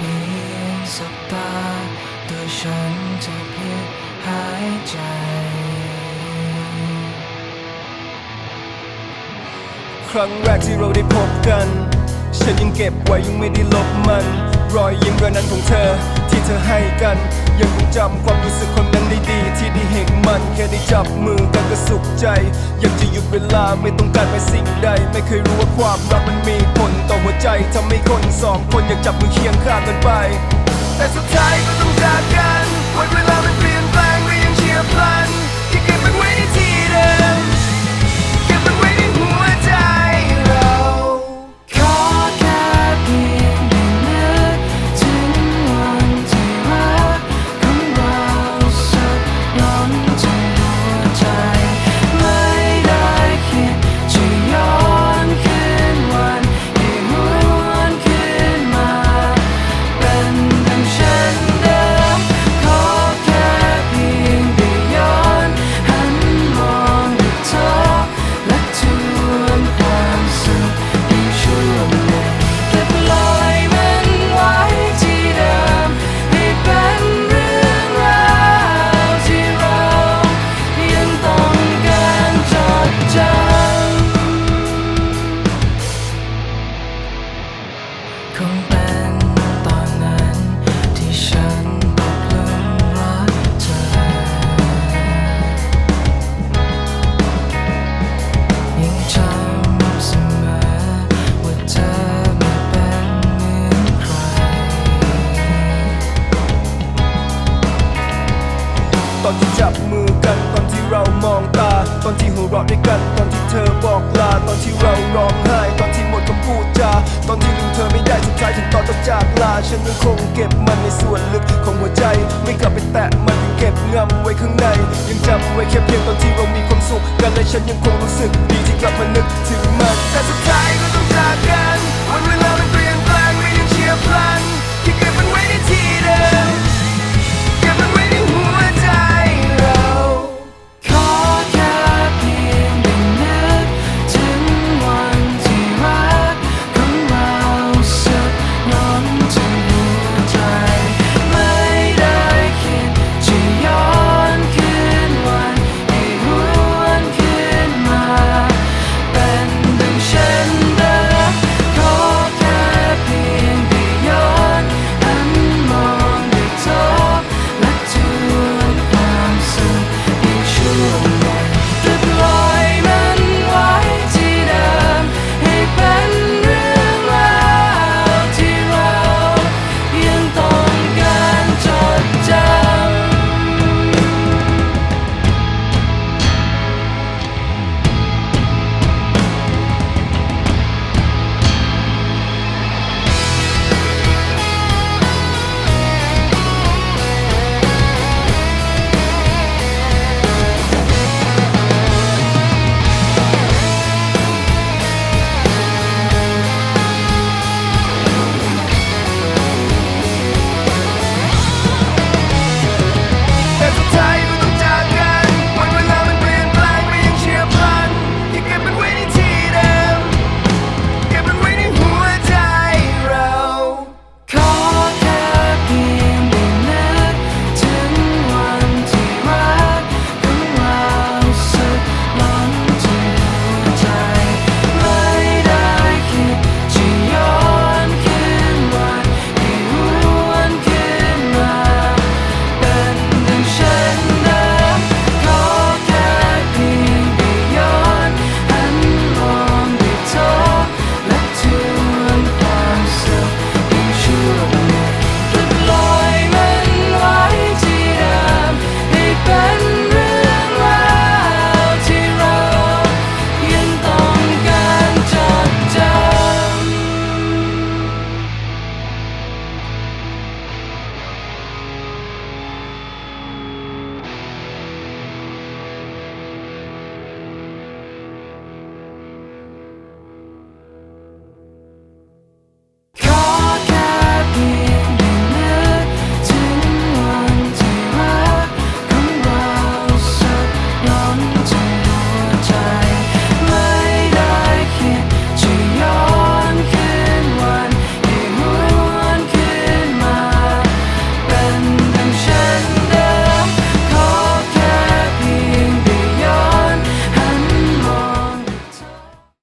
พียงสบตาตัวฉันจะเพียงหายใจ ครั้งแรกที่เราได้พบกัน ฉันยังเก็บไว้ยังไม่ได้ลบมัน รอยยิ้มเรอนั้นของเธอ ที่เธอให้กัน ยังคงจำความรู้สึกคนนั้นได้ดี ที่ได้เห็นมันแค่ได้จับมือกันก็สุขใจยังจะหยุดเวลาไม่ต้องการไปสิ่งใด ไม่เคยรู้ว่าความรักมันมีผลต่อหัวใจทำให้คนสองคนอยากจับมือเคียงข้างกันไป แต่สุดท้ายก็ต้องจากกันวันเวลา อนที่จับมือกันตอนที่เรามองตา ตอนที่หัวเราะด้วยกันตอนที่เธอบอกลา ตอนที่เราร้องไห้ ตอนที่หมดคำพูดจาตอนที่ลืมเธอไม่ได้สุดท้ายถึงตอนต้องจากลา ฉันยังคงเก็บมันในส่วนลึกของหัวใจ ไม่กลับไปแตะมันยังเก็บงำไว้ข้างใน ยังจำไว้แค่เพียงตอนที่เรามีความสุขกันและฉันยังคงรู้สึกดีที่กลับมานึก